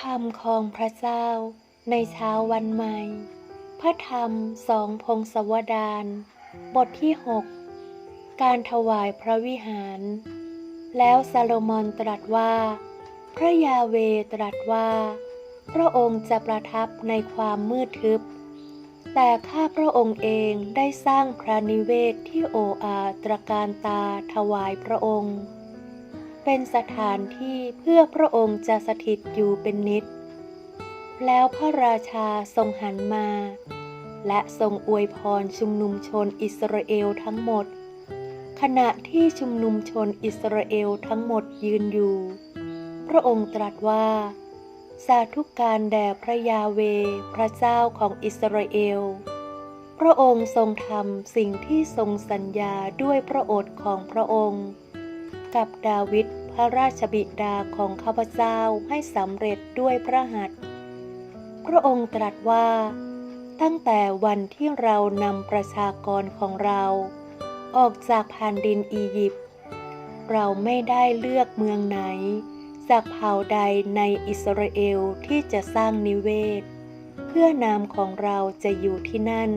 คำของพระเจ้าในเช้าวันใหม่ พระธรรมสองพงศวดาน บทที่หกการถวายพระวิหาร แล้วซาโลมอนตรัสว่า พระยาเวตรัสว่า พระองค์จะประทับในความมืดทึบ แต่ข้าพระองค์เองได้สร้างพระนิเวศที่โออาตรการตาถวายพระองค์ เป็นสถานที่เพื่อพระองค์จะสถิตอยู่เป็นนิจแล้วพระราชาทรงหันมา และทรงอวยพรชุมนุมชนอิสราเอลทั้งหมด ขณะที่ชุมนุมชนอิสราเอลทั้งหมดยืนอยู่ พระองค์ตรัสว่า สาธุการแด่พระยาเวพระเจ้าของอิสราเอล พระองค์ทรงทำสิ่งที่ทรงสัญญาด้วยพระโอษฐ์ของพระองค์ กับดาวิด พระราชบิดาของข้าพเจ้าให้สำเร็จด้วยพระหัตถ์พระองค์ตรัสว่า ตั้งแต่วันที่เรานำประชากรของเรา ออกจากแผ่นดินอียิปต์เราไม่ได้เลือกเมืองไหน จากเผ่าใดในอิสราเอลที่จะสร้างนิเวศ เพื่อนามของเราจะอยู่ที่นั่น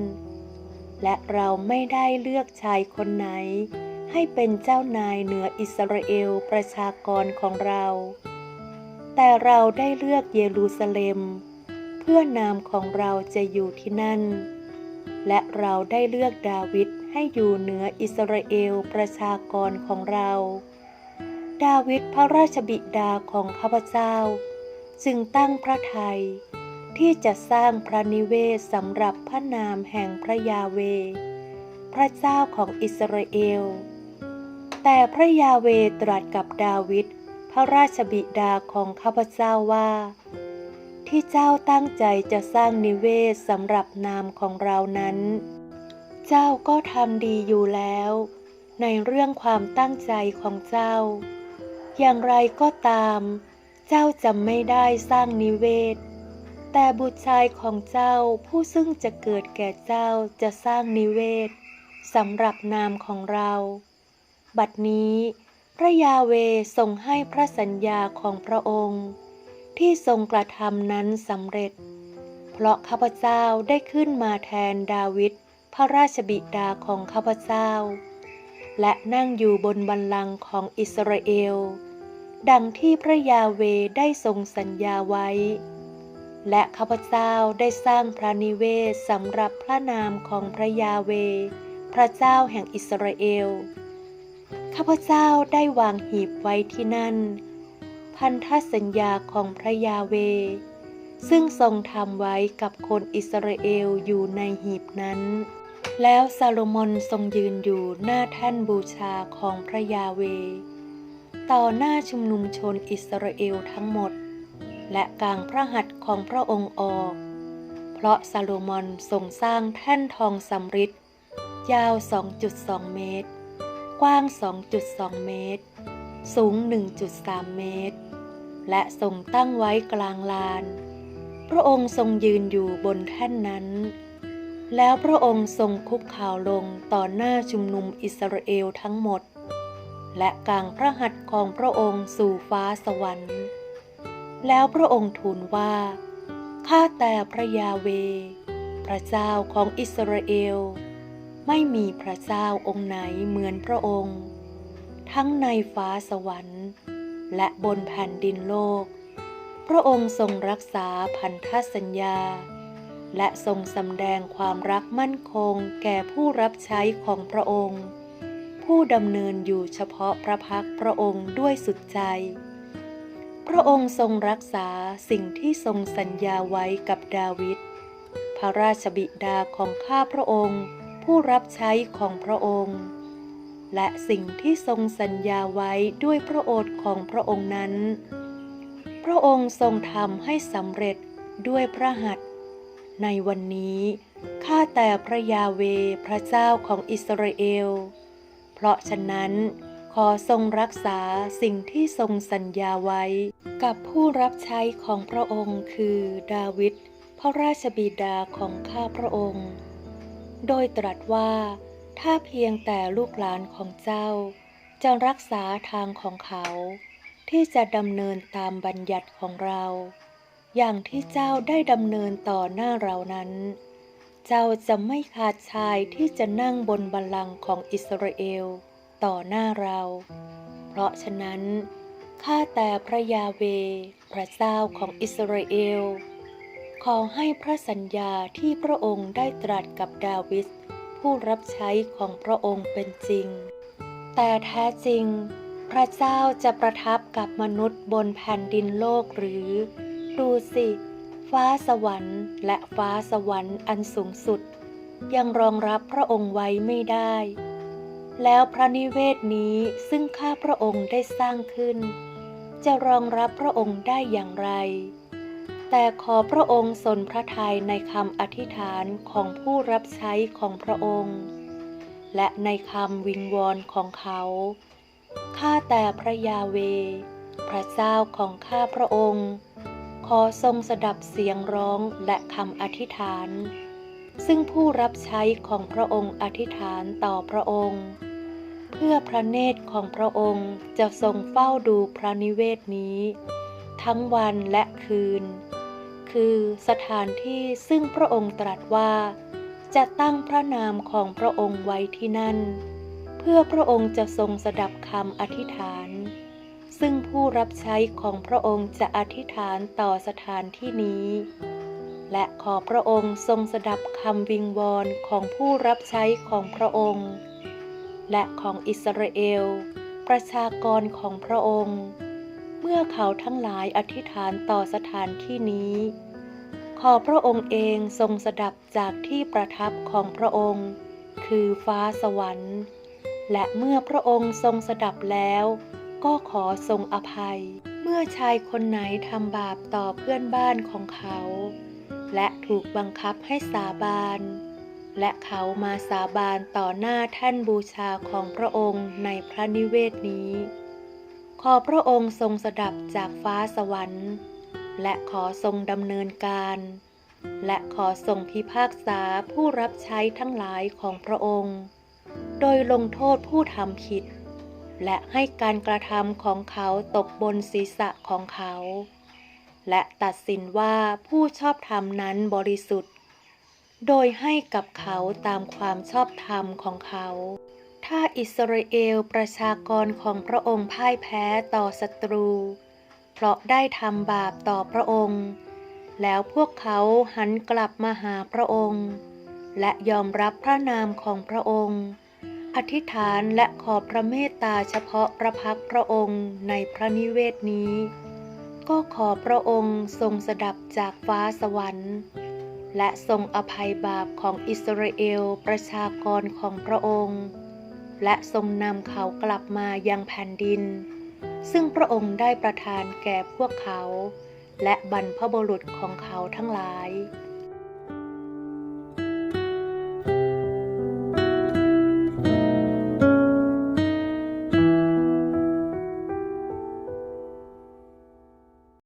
และเราไม่ได้เลือกชายคนไหน ให้เป็นเจ้านายเหนืออิสราเอลประชากรของเรา แต่เราได้เลือกเยรูซาเล็ม เพื่อนามของเราจะอยู่ที่นั่น และเราได้เลือกดาวิดให้อยู่เหนืออิสราเอลประชากรของเรา ดาวิดพระราชบิดาของข้าพเจ้า จึงตั้งพระทัยที่จะสร้างพระนิเวศสำหรับพระนามแห่งพระยาเว พระเจ้าของอิสราเอล แต่พระยาเวตรัสกับดาวิดพระราชบิดาของข้าพเจ้าว่า ที่เจ้าตั้งใจจะสร้างนิเวศสำหรับนามของเรานั้น เจ้าก็ทำดีอยู่แล้ว ในเรื่องความตั้งใจของเจ้า อย่างไรก็ตาม เจ้าจะไม่ได้สร้างนิเวศ แต่บุตรชายของเจ้าผู้ซึ่งจะเกิดแก่เจ้าจะสร้างนิเวศสำหรับนามของเรา บัดนี้ พระยาเวทรงให้พระสัญญาของพระองค์ ที่ทรงกระทำนั้นสำเร็จ เพราะข้าพเจ้าได้ขึ้นมาแทนดาวิดพระราชบิดาของข้าพเจ้า และนั่งอยู่บนบัลลังก์ของอิสราเอล ดังที่พระยาเวได้ทรงสัญญาไว้ และข้าพเจ้าได้สร้างพระนิเวศสำหรับพระนามของพระยาเว พระเจ้าแห่งอิสราเอล ข้าพเจ้าได้วางหีบไว้ที่นั่น พันธสัญญาของพระยาเว ซึ่งทรงทำไว้กับคนอิสราเอลอยู่ในหีบนั้น แล้วซาโลมอนทรงยืนอยู่หน้าแท่นบูชาของพระยาเว ต่อหน้าชุมนุมชนอิสราเอลทั้งหมด และกลางพระหัตถ์ของพระองค์ออก เพราะซาโลมอนทรงสร้างแท่นทองสำริดยาว 2.2 เมตร กว้าง 2.2 เมตร สูง 1.3 เมตร และทรงตั้งไว้กลางลาน พระองค์ทรงยืนอยู่บนแท่นนั้น แล้วพระองค์ทรงคุกเข่าลงต่อหน้าชุมนุมอิสราเอลทั้งหมด และกางพระหัตถ์ของพระองค์สู่ฟ้าสวรรค์ แล้วพระองค์ทูลว่าข้าแต่พระยาเว พระเจ้าของอิสราเอล ไม่มีพระเจ้าองค์ไหนเหมือนพระองค์ ทั้งในฟ้าสวรรค์ และบนแผ่นดินโลก พระองค์ทรงรักษาพันธสัญญา และทรงสำแดงความรักมั่นคงแก่ผู้รับใช้ของพระองค์ ผู้ดำเนินอยู่เฉพาะพระพักพระองค์ด้วยสุดใจ พระองค์ทรงรักษาสิ่งที่ทรงสัญญาไว้กับดาวิดพระราชบิดาของข้าพระองค์ ผู้รับใช้ของพระองค์ และสิ่งที่ทรงสัญญาไว้ด้วยพระโอษฐ์ของพระองค์นั้น พระองค์ทรงทำให้สำเร็จด้วยพระหัตถ์ในวันนี้ข้าแต่พระยาเวพระเจ้าของอิสราเอล เพราะฉะนั้นขอทรงรักษาสิ่งที่ทรงสัญญาไว้ กับผู้รับใช้ของพระองค์คือดาวิดพระราชบิดาของข้าพระองค์ โดยตรัสว่า ถ้าเพียงแต่ลูกหลานของเจ้า จะรักษาทางของเขา ที่จะดำเนินตามบัญญัติของเรา อย่างที่เจ้าได้ดำเนินต่อหน้าเรานั้น เจ้าจะไม่ขาดชายที่จะนั่งบนบัลลังก์ของอิสราเอลต่อหน้าเรา เพราะฉะนั้นข้าแต่พระยาเว พระเจ้าของอิสราเอล ขอให้พระสัญญาที่พระองค์ได้ตรัสกับดาวิดผู้รับใช้ของพระองค์เป็นจริง แต่แท้จริง พระเจ้าจะประทับกับมนุษย์บนแผ่นดินโลกหรือ ดูสิ ฟ้าสวรรค์และฟ้าสวรรค์อันสูงสุด ยังรองรับพระองค์ไว้ไม่ได้ แล้วพระนิเวศนี้ซึ่งข้าพระองค์ได้สร้างขึ้น จะรองรับพระองค์ได้อย่างไร แต่ขอพระองค์สนพระทัยในคำอธิษฐานของผู้รับใช้ของพระองค์ และในคำวิงวอนของเขา ข้าแต่พระยาเว พระเจ้าของข้าพระองค์ ขอทรงสดับเสียงร้องและคำอธิษฐาน ซึ่งผู้รับใช้ของพระองค์อธิษฐานต่อพระองค์ เพื่อพระเนตรของพระองค์จะทรงเฝ้าดูพระนิเวศนี้ ทั้งวันและคืน คือสถานที่ซึ่งพระองค์ตรัสว่า จะตั้งพระนามของพระองค์ไว้ที่นั่น เพื่อพระองค์จะทรงสดับคำอธิษฐาน ซึ่งผู้รับใช้ของพระองค์จะอธิษฐานต่อสถานที่นี้ และขอพระองค์ทรงสดับคำวิงวอนของผู้รับใช้ของพระองค์ และของอิสราเอล ประชากรของพระองค์ เมื่อเขาทั้งหลายอธิษฐานต่อสถานที่นี้ ขอพระองค์เองทรงสดับจากที่ประทับของพระองค์ คือฟ้าสวรรค์ และเมื่อพระองค์ทรงสดับแล้ว ก็ขอทรงอภัย เมื่อชายคนไหนทำบาปต่อเพื่อนบ้านของเขา และถูกบังคับให้สาบานและเขามาสาบานต่อหน้าท่านบูชาของพระองค์ในพระนิเวศนี้ ขอพระองค์ทรงสดับจากฟ้าสวรรค์ และขอทรงดำเนินการ และขอทรงพิพากษาผู้รับใช้ทั้งหลายของพระองค์ โดยลงโทษผู้ทำผิด และให้การกระทำของเขาตกบนศีรษะของเขา และตัดสินว่าผู้ชอบธรรมนั้นบริสุทธิ์ โดยให้กับเขาตามความชอบธรรมของเขา ถ้าอิสราเอลประชากรของพระองค์พ่ายแพ้ต่อศัตรู เพราะได้ทำบาปต่อพระองค์ แล้วพวกเขาหันกลับมาหาพระองค์ และยอมรับพระนามของพระองค์อธิษฐานและขอพระเมตตาเฉพาะพระพักพระองค์ในพระนิเวศนี้ ก็ขอพระองค์ทรงสดับจากฟ้าสวรรค์ และทรงอภัยบาปของอิสราเอลประชากรของพระองค์ และทรงนำเขากลับมายังแผ่นดิน ซึ่งพระองค์ได้ประทานแก่พวกเขา และบรรพบุรุษของเขาทั้งหลาย